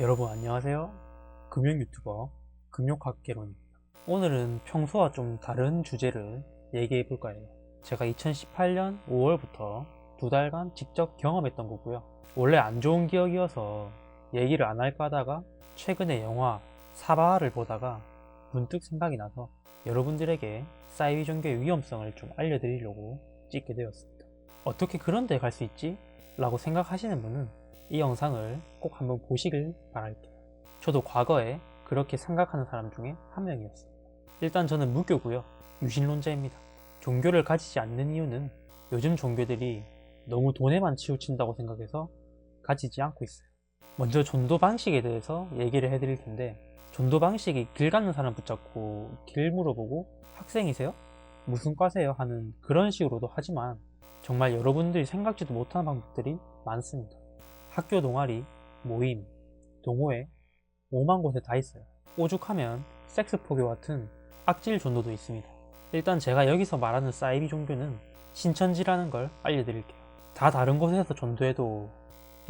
여러분 안녕하세요. 금융 유튜버 금융학개론입니다. 오늘은 평소와 좀 다른 주제를 얘기해 볼까 해요. 제가 2018년 5월부터 두 달간 직접 경험했던 거고요. 원래 안 좋은 기억이어서 얘기를 안 할까 하다가 최근에 영화 사바하를 보다가 문득 생각이 나서 여러분들에게 사이비 종교의 위험성을 좀 알려드리려고 찍게 되었습니다. 어떻게 그런 데 갈 수 있지? 라고 생각하시는 분은 이 영상을 꼭 한번 보시길 바랄게요. 저도 과거에 그렇게 생각하는 사람 중에 한 명이었어요. 일단 저는 무교고요. 유신론자입니다. 종교를 가지지 않는 이유는 요즘 종교들이 너무 돈에만 치우친다고 생각해서 가지지 않고 있어요. 먼저 전도 방식에 대해서 얘기를 해드릴 텐데 전도 방식이 길 가는 사람 붙잡고 길 물어보고 학생이세요? 무슨 과세요? 하는 그런 식으로도 하지만 정말 여러분들이 생각지도 못한 방법들이 많습니다. 학교 동아리, 모임, 동호회, 오만 곳에 다 있어요. 오죽하면 섹스 포교 같은 악질 전도도 있습니다. 일단 제가 여기서 말하는 사이비 종교는 신천지라는 걸 알려드릴게요. 다 다른 곳에서 전도해도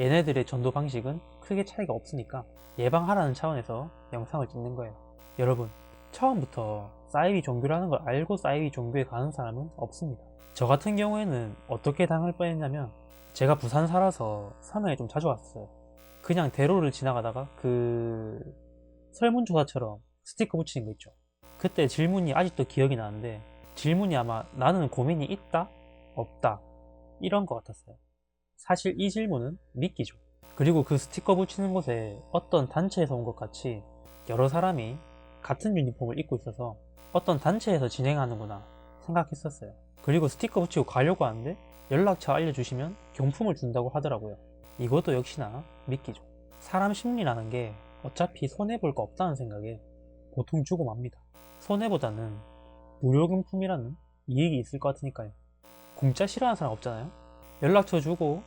얘네들의 전도 방식은 크게 차이가 없으니까 예방하라는 차원에서 영상을 찍는 거예요. 여러분, 처음부터 사이비 종교라는 걸 알고 사이비 종교에 가는 사람은 없습니다. 저 같은 경우에는 어떻게 당할 뻔했냐면 제가 부산 살아서 서명에 좀 자주 왔어요. 그냥 대로를 지나가다가 그 설문조사처럼 스티커 붙이는 거 있죠. 그때 질문이 아직도 기억이 나는데 질문이 아마 나는 고민이 있다? 없다? 이런 것 같았어요. 사실 이 질문은 믿기죠. 그리고 그 스티커 붙이는 곳에 어떤 단체에서 온 것 같이 여러 사람이 같은 유니폼을 입고 있어서 어떤 단체에서 진행하는구나 생각했었어요. 그리고 스티커 붙이고 가려고 하는데 연락처 알려주시면 경품을 준다고 하더라고요. 이것도 역시나 믿기죠. 사람 심리라는 게 어차피 손해볼 거 없다는 생각에 보통 주고 맙니다. 손해보다는 무료경품이라는 이익이 있을 것 같으니까요. 공짜 싫어하는 사람 없잖아요? 연락처 주고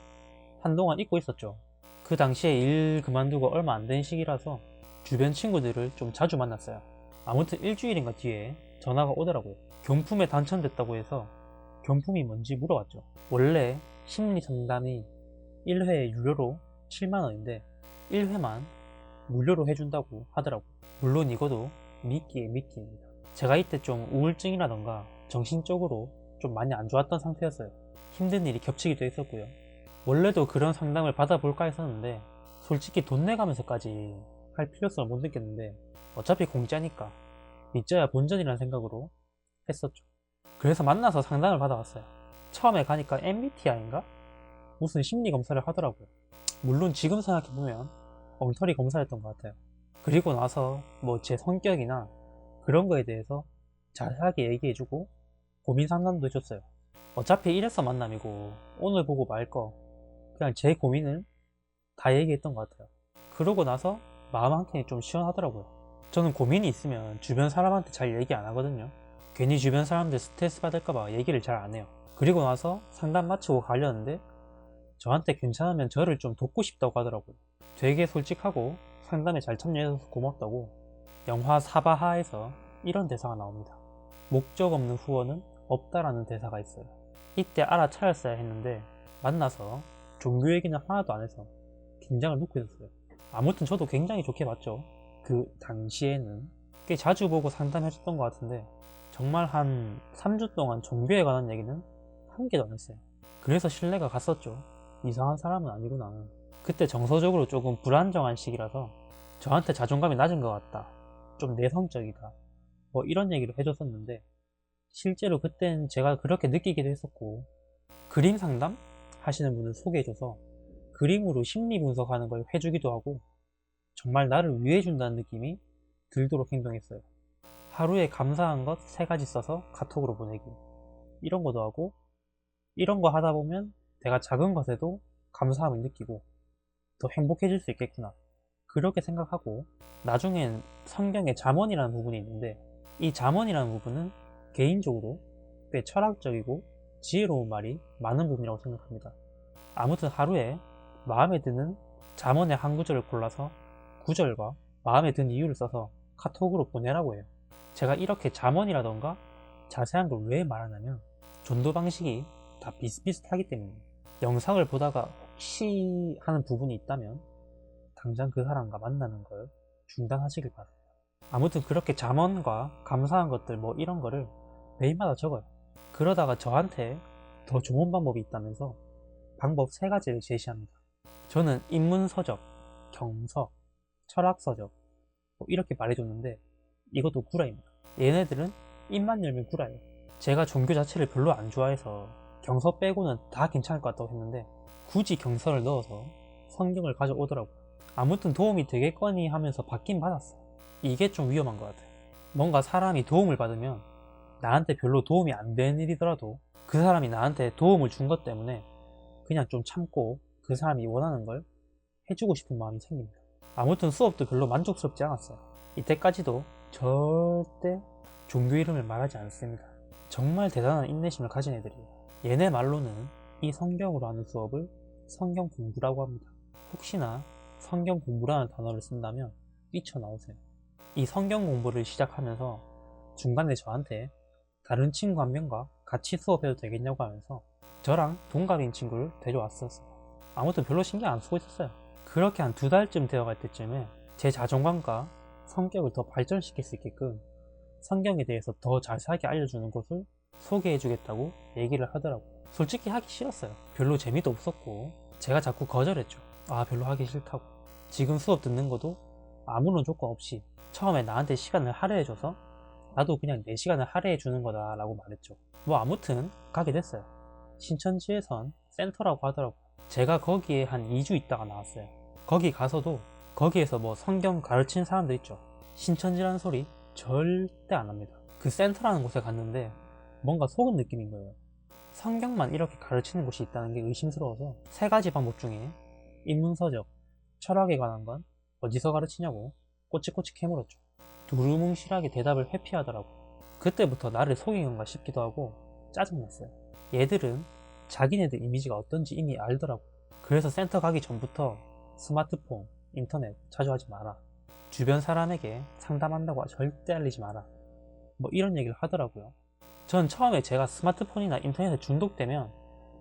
한동안 잊고 있었죠. 그 당시에 일 그만두고 얼마 안 된 시기라서 주변 친구들을 좀 자주 만났어요. 아무튼 일주일인가 뒤에 전화가 오더라고요. 경품에 당첨됐다고 해서 경품이 뭔지 물어봤죠. 원래 심리 상담이 1회 유료로 7만원인데 1회만 무료로 해준다고 하더라고요. 물론 이것도 미끼에 미끼입니다. 제가 이때 좀 우울증이라던가 정신적으로 좀 많이 안 좋았던 상태였어요. 힘든 일이 겹치기도 했었고요. 원래도 그런 상담을 받아볼까 했었는데 솔직히 돈 내가면서까지 할 필요성을 못 느꼈는데 어차피 공짜니까 믿져야 본전이라는 생각으로 했었죠. 그래서 만나서 상담을 받아왔어요. 처음에 가니까 MBTI인가? 무슨 심리 검사를 하더라고요. 물론 지금 생각해보면 엉터리 검사였던 것 같아요. 그리고 나서 뭐 제 성격이나 그런 거에 대해서 자세하게 얘기해주고 고민 상담도 해줬어요. 어차피 이래서 만남이고 오늘 보고 말 거 그냥 제 고민을 다 얘기했던 것 같아요. 그러고 나서 마음 한켠이 좀 시원하더라고요. 저는 고민이 있으면 주변 사람한테 잘 얘기 안 하거든요. 괜히 주변 사람들 스트레스 받을까봐 얘기를 잘 안 해요. 그리고 나서 상담 마치고 가려는데 저한테 괜찮으면 저를 좀 돕고 싶다고 하더라고요. 되게 솔직하고 상담에 잘 참여해줘서 고맙다고 영화 사바하에서 이런 대사가 나옵니다. 목적 없는 후원은 없다라는 대사가 있어요. 이때 알아차렸어야 했는데 만나서 종교 얘기는 하나도 안 해서 긴장을 놓고 있었어요. 아무튼 저도 굉장히 좋게 봤죠. 그 당시에는 꽤 자주 보고 상담해줬던 것 같은데 정말 한 3주 동안 종교에 관한 얘기는 한 개도 안 했어요. 그래서 신뢰가 갔었죠. 이상한 사람은 아니구나. 그때 정서적으로 조금 불안정한 시기라서 저한테 자존감이 낮은 것 같다. 좀 내성적이다. 뭐 이런 얘기를 해줬었는데 실제로 그땐 제가 그렇게 느끼기도 했었고 그림 상담 하시는 분을 소개해줘서 그림으로 심리 분석하는 걸 해주기도 하고 정말 나를 위해 준다는 느낌이 들도록 행동했어요. 하루에 감사한 것 세 가지 써서 카톡으로 보내기. 이런 것도 하고, 이런 거 하다 보면 내가 작은 것에도 감사함을 느끼고 더 행복해질 수 있겠구나. 그렇게 생각하고, 나중엔 성경에 잠언이라는 부분이 있는데, 이 잠언이라는 부분은 개인적으로 꽤 철학적이고 지혜로운 말이 많은 부분이라고 생각합니다. 아무튼 하루에 마음에 드는 잠언의 한 구절을 골라서 구절과 마음에 든 이유를 써서 카톡으로 보내라고 해요. 제가 이렇게 잠언이라던가 자세한 걸 왜 말하냐면 전도 방식이 다 비슷비슷하기 때문에 영상을 보다가 혹시 하는 부분이 있다면 당장 그 사람과 만나는 걸 중단하시길 바랍니다. 아무튼 그렇게 잠언과 감사한 것들 뭐 이런 거를 매일마다 적어요. 그러다가 저한테 더 좋은 방법이 있다면서 방법 세 가지를 제시합니다. 저는 인문서적, 경서, 철학서적 뭐 이렇게 말해줬는데 이것도 구라입니다. 얘네들은 입만 열면 구라예요. 제가 종교 자체를 별로 안 좋아해서 경서 빼고는 다 괜찮을 것 같다고 했는데 굳이 경서를 넣어서 성경을 가져오더라고요. 아무튼 도움이 되겠거니 하면서 받긴 받았어요. 이게 좀 위험한 것 같아요. 뭔가 사람이 도움을 받으면 나한테 별로 도움이 안 되는 일이더라도 그 사람이 나한테 도움을 준 것 때문에 그냥 좀 참고 그 사람이 원하는 걸 해주고 싶은 마음이 생깁니다. 아무튼 수업도 별로 만족스럽지 않았어요. 이때까지도 절대 종교 이름을 말하지 않습니다. 정말 대단한 인내심을 가진 애들이에요. 얘네 말로는 이 성경으로 하는 수업을 성경 공부라고 합니다. 혹시나 성경 공부라는 단어를 쓴다면 뛰쳐나오세요. 이 성경 공부를 시작하면서 중간에 저한테 다른 친구 한 명과 같이 수업해도 되겠냐고 하면서 저랑 동갑인 친구를 데려왔었어요. 아무튼 별로 신경 안 쓰고 있었어요. 그렇게 한 두 달쯤 되어갈 때쯤에 제 자존감과 성격을 더 발전시킬 수 있게끔 성경에 대해서 더 자세하게 알려주는 곳을 소개해주겠다고 얘기를 하더라고요. 솔직히 하기 싫었어요. 별로 재미도 없었고 제가 자꾸 거절했죠. 아 별로 하기 싫다고. 지금 수업 듣는 것도 아무런 조건 없이 처음에 나한테 시간을 할애해줘서 나도 그냥 내 시간을 할애해주는 거다 라고 말했죠. 뭐 아무튼 가게 됐어요. 신천지에선 센터라고 하더라고요. 제가 거기에 한 2주 있다가 나왔어요. 거기 가서도 거기에서 뭐 성경 가르치는 사람들 있죠. 신천지라는 소리 절대 안 합니다. 그 센터라는 곳에 갔는데 뭔가 속은 느낌인 거예요. 성경만 이렇게 가르치는 곳이 있다는 게 의심스러워서 세 가지 방법 중에 인문서적, 철학에 관한 건 어디서 가르치냐고 꼬치꼬치 캐물었죠. 두루뭉실하게 대답을 회피하더라고. 그때부터 나를 속인 건가 싶기도 하고 짜증났어요. 얘들은 자기네들 이미지가 어떤지 이미 알더라고. 그래서 센터 가기 전부터 스마트폰, 인터넷 자주 하지 마라. 주변 사람에게 상담한다고 절대 알리지 마라. 뭐 이런 얘기를 하더라고요. 전 처음에 제가 스마트폰이나 인터넷에 중독되면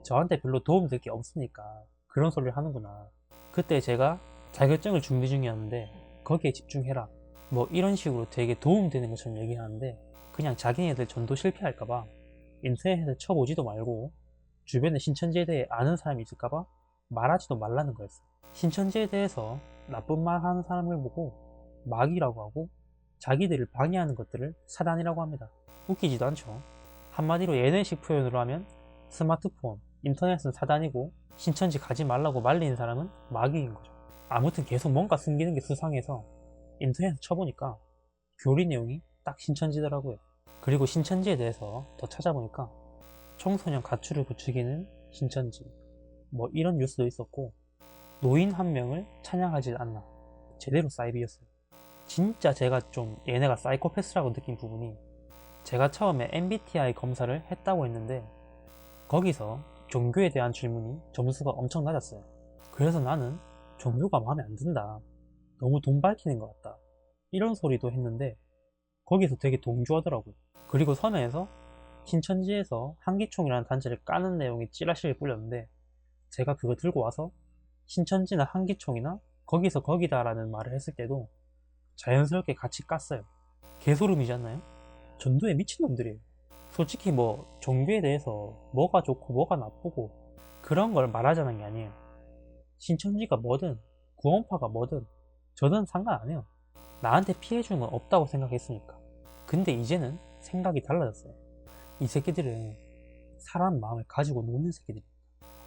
저한테 별로 도움될 게 없으니까 그런 소리를 하는구나. 그때 제가 자격증을 준비 중이었는데 거기에 집중해라. 뭐 이런 식으로 되게 도움되는 것처럼 얘기하는데 그냥 자기네들 전도 실패할까봐 인터넷에 쳐보지도 말고 주변에 신천지에 대해 아는 사람이 있을까봐 말하지도 말라는 거였어요. 신천지에 대해서 나쁜 말 하는 사람을 보고 마귀라고 하고 자기들을 방해하는 것들을 사단이라고 합니다. 웃기지도 않죠. 한마디로 예내식 표현으로 하면 스마트폰, 인터넷은 사단이고 신천지 가지 말라고 말리는 사람은 마귀인 거죠. 아무튼 계속 뭔가 숨기는 게 수상해서 인터넷에 쳐보니까 교리 내용이 딱 신천지더라고요. 그리고 신천지에 대해서 더 찾아보니까 청소년 가출을 부추기는 신천지 뭐 이런 뉴스도 있었고 노인 한 명을 찬양하지 않나 제대로 사이비였어요. 진짜 제가 좀 얘네가 사이코패스라고 느낀 부분이 제가 처음에 MBTI 검사를 했다고 했는데 거기서 종교에 대한 질문이 점수가 엄청 낮았어요. 그래서 나는 종교가 마음에 안 든다. 너무 돈 밝히는 것 같다. 이런 소리도 했는데 거기서 되게 동조하더라고요. 그리고 서면에서 신천지에서 한기총이라는 단체를 까는 내용의 찌라시를 뿌렸는데 제가 그거 들고 와서 신천지나 한기총이나 거기서 거기다라는 말을 했을 때도 자연스럽게 같이 깠어요. 개소름이잖아요? 전도에 미친놈들이에요. 솔직히 뭐 종교에 대해서 뭐가 좋고 뭐가 나쁘고 그런 걸 말하자는 게 아니에요. 신천지가 뭐든 구원파가 뭐든 저는 상관 안 해요. 나한테 피해 주는 건 없다고 생각했으니까. 근데 이제는 생각이 달라졌어요. 이 새끼들은 사람 마음을 가지고 노는 새끼들입니다.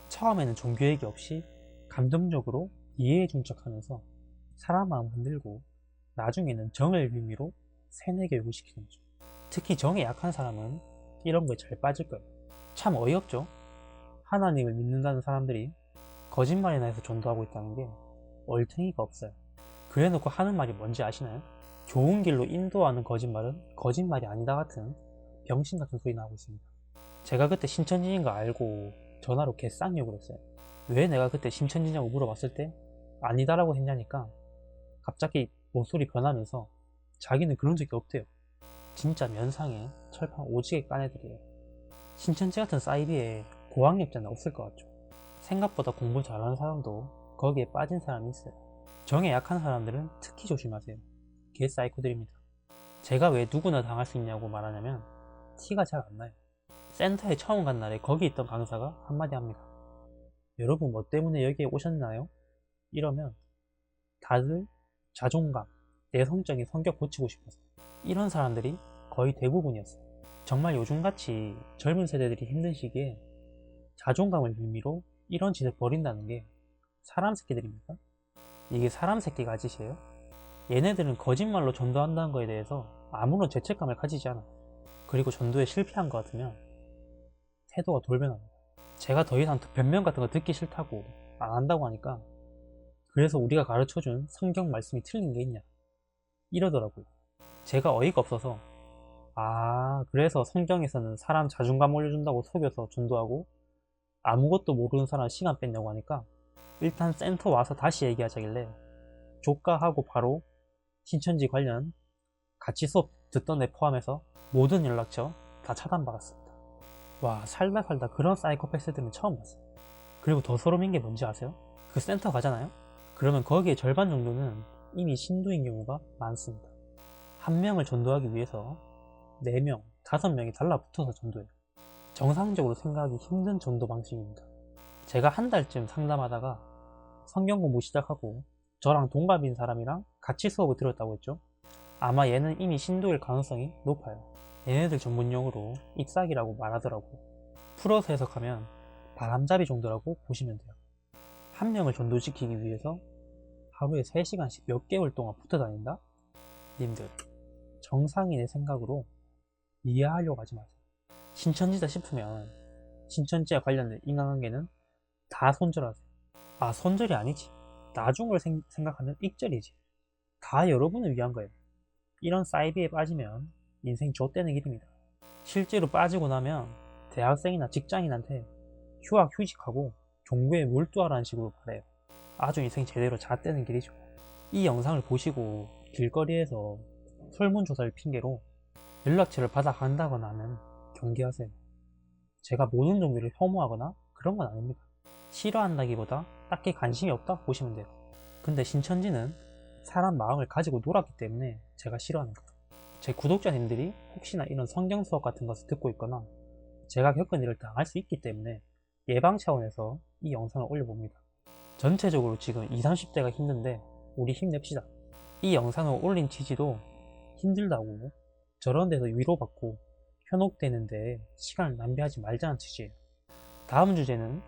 처음에는 종교 얘기 없이 감정적으로 이해해 준 척하면서 사람 마음 흔들고 나중에는 정을 빌미로 세뇌 교육을 시키는 거죠. 특히 정에 약한 사람은 이런 거에 잘 빠질 거예요. 참 어이없죠? 하나님을 믿는다는 사람들이 거짓말이나 해서 전도하고 있다는 게 얼탱이가 없어요. 그래 놓고 하는 말이 뭔지 아시나요? 좋은 길로 인도하는 거짓말은 거짓말이 아니다 같은 병신 같은 소리 나오고 있습니다. 제가 그때 신천지인 거 알고 전화로 개쌍욕을 했어요. 왜 내가 그때 신천지냐고 물어봤을 때 아니다라고 했냐니까 갑자기 목소리 변하면서 자기는 그런 적이 없대요. 진짜 면상에 철판 오지게 깐 애들이에요. 신천지 같은 사이비에 고학력자는 없을 것 같죠. 생각보다 공부 잘하는 사람도 거기에 빠진 사람이 있어요. 정에 약한 사람들은 특히 조심하세요. 개 사이코들입니다. 제가 왜 누구나 당할 수 있냐고 말하냐면 티가 잘 안 나요. 센터에 처음 간 날에 거기 있던 강사가 한마디 합니다. 여러분 뭐 때문에 여기에 오셨나요? 이러면 다들 자존감, 내성적인 성격 고치고 싶어서 이런 사람들이 거의 대부분이었어요. 정말 요즘같이 젊은 세대들이 힘든 시기에 자존감을 빌미로 이런 짓을 벌인다는 게 사람 새끼들입니까? 이게 사람 새끼 가짓이에요? 얘네들은 거짓말로 전도한다는 거에 대해서 아무런 죄책감을 가지지 않아. 그리고 전도에 실패한 것 같으면 태도가 돌변합니다. 제가 더 이상 변명 같은 거 듣기 싫다고 안 한다고 하니까 그래서 우리가 가르쳐준 성경 말씀이 틀린 게 있냐 이러더라고요. 제가 어이가 없어서 아 그래서 성경에서는 사람 자존감 올려준다고 속여서 전도하고 아무것도 모르는 사람 시간 뺐냐고 하니까 일단 센터 와서 다시 얘기하자길래 조카하고 바로 신천지 관련 같이 수업 듣던 애 포함해서 모든 연락처 다 차단받았습니다. 와 살다 살다 그런 사이코패스들은 처음 봤어요. 그리고 더 소름인 게 뭔지 아세요? 그 센터 가잖아요? 그러면 거기에 절반 정도는 이미 신도인 경우가 많습니다. 한 명을 전도하기 위해서 4명, 5명이 달라붙어서 전도해요. 정상적으로 생각하기 힘든 전도 방식입니다. 제가 한 달쯤 상담하다가 성경 공부 시작하고 저랑 동갑인 사람이랑 같이 수업을 들었다고 했죠. 아마 얘는 이미 신도일 가능성이 높아요. 얘네들 전문용어로 잎사귀라고 말하더라고요. 풀어서 해석하면 바람잡이 정도라고 보시면 돼요. 한 명을 전도시키기 위해서 하루에 3시간씩 몇 개월 동안 붙어 다닌다? 님들, 정상인의 생각으로 이해하려고 하지 마세요. 신천지다 싶으면 신천지와 관련된 인간관계는 다 손절하세요. 아, 손절이 아니지. 나중을 생, 생각하면 익절이지. 다 여러분을 위한 거예요. 이런 사이비에 빠지면 인생 좆되는 길입니다. 실제로 빠지고 나면 대학생이나 직장인한테 휴학 휴직하고 종교에 몰두하라는 식으로 말해요. 아주 인생 제대로 잣되는 길이죠. 이 영상을 보시고 길거리에서 설문조사를 핑계로 연락처를 받아간다거나 하면 경계하세요. 제가 모든 종교를 혐오하거나 그런 건 아닙니다. 싫어한다기보다 딱히 관심이 없다 보시면 돼요. 근데 신천지는 사람 마음을 가지고 놀았기 때문에 제가 싫어하는 거예요. 제 구독자님들이 혹시나 이런 성경 수업 같은 것을 듣고 있거나 제가 겪은 일을 당할 수 있기 때문에 예방 차원에서 이 영상을 올려봅니다. 전체적으로 지금 20, 30대가 힘든데 우리 힘냅시다. 이 영상을 올린 취지도 힘들다고 저런 데서 위로받고 현혹되는데 시간을 낭비하지 말자는 취지예요. 다음 주제는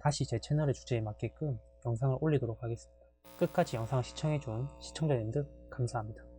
다시 제 채널의 주제에 맞게끔 영상을 올리도록 하겠습니다. 끝까지 영상을 시청해준 시청자님들 감사합니다.